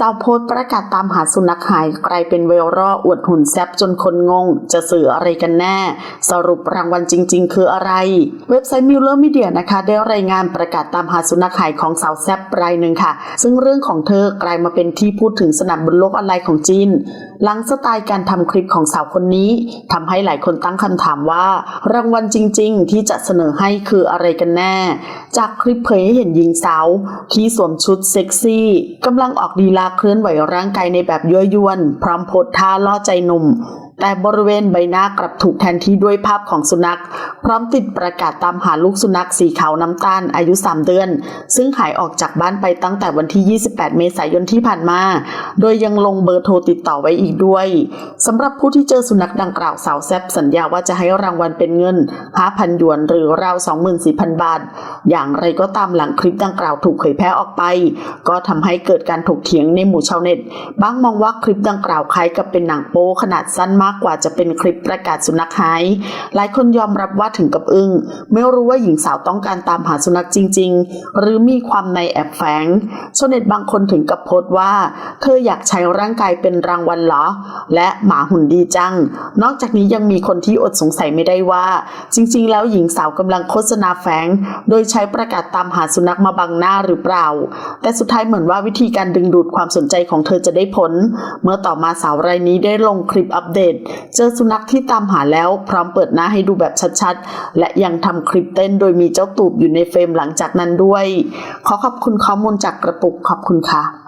สาวโพสประกาศตามหาสุนัขหายกลายเป็นเวลรออวดหุ่นแซบจนคนงง จะสื่ออะไรกันแน่ สรุปรางวัลจริง ๆ คืออะไร เว็บไซต์มิลเลอร์มีเดียนะคะ ได้รายงานประกาศตามหาสุนัขหายของสาวแซบรายหนึ่งค่ะ ซึ่งเรื่องของเธอกลายมาเป็นที่พูดถึงสนั่นบนโลกออนไลน์ของจีน หลังสไตล์การทำคลิปของสาวคนนี้ทำให้หลายคนตั้งคำถามว่า รางวัลจริง ๆ ที่จะเสนอให้คืออะไรกันแน่ จากคลิปเผยให้เห็นหญิงสาวที่สวมชุดเซ็กซี่กำลังออกลีลาเคลื่อนไหวร่างกายในแบบยั่วยวน พร้อมโพสท่าล่อใจหนุ่ม แต่บริเวณใบหน้ากลับถูกแทนที่ด้วยภาพของสุนัข พร้อมติดประกาศตามหาลูกสุนัขสีขาวน้ำตาลอายุ 3 เดือน ซึ่งหายออกจากบ้านไปตั้งแต่วันที่ 28 เมษายนที่ผ่านมา โดยยังลงเบอร์โทรติดต่อไว้อีกด้วยสำหรับผู้ที่เจอสุนัขดังกล่าวสาวแซบสัญญาว่าจะให้รางวัลเป็นเงิน 5,000 หยวนหรือราว 24,000 บาท อย่างไรก็ตามหลังคลิปดังกล่าวถูกเผยแพร่ออกไป ก็ทำให้เกิดการถกเถียงในหมู่ชาวเน็ตบางมองว่าคลิปดังกล่าวคล้ายกับเป็นหนังโป๊ขนาดสั้นมากากกว่าจะเป็นคลิปประกาศสุนัขหาย หลายคนยอมรับว่าถึงกับอึ้ง ไม่รู้ว่าหญิงสาวต้องการตามหาสุนัขจริง ๆ หรือมีความในแอบแฝงชาวเน็ตบางคนถึงกับโพสต์ว่า เธออยากใช้ร่างกายเป็นรางวัลเหรอ และหมาหุ่นดีจัง นอกจากนี้ยังมีคนที่อดสงสัยไม่ได้ว่า จริง ๆ แล้วหญิงสาวกำลังโฆษณาแฝง โดยใช้ประกาศตามหาสุนัขมาบังหน้าหรือเปล่า แต่สุดท้ายเหมือนว่าวิธีการดึงดูดความสนใจของเธอจะได้ผล เมื่อต่อมาสาวรายนี้ได้ลงคลิปอัปเดตเจอสุนัขที่ตามหาแล้วพร้อมเปิดหน้าให้ดูแบบชัดๆ และยังทำคลิปเต้นโดยมีเจ้าตูบอยู่ในเฟรมหลังจากนั้นด้วย ขอขอบคุณข้อมูลจากกระปุกขอบคุณค่ะ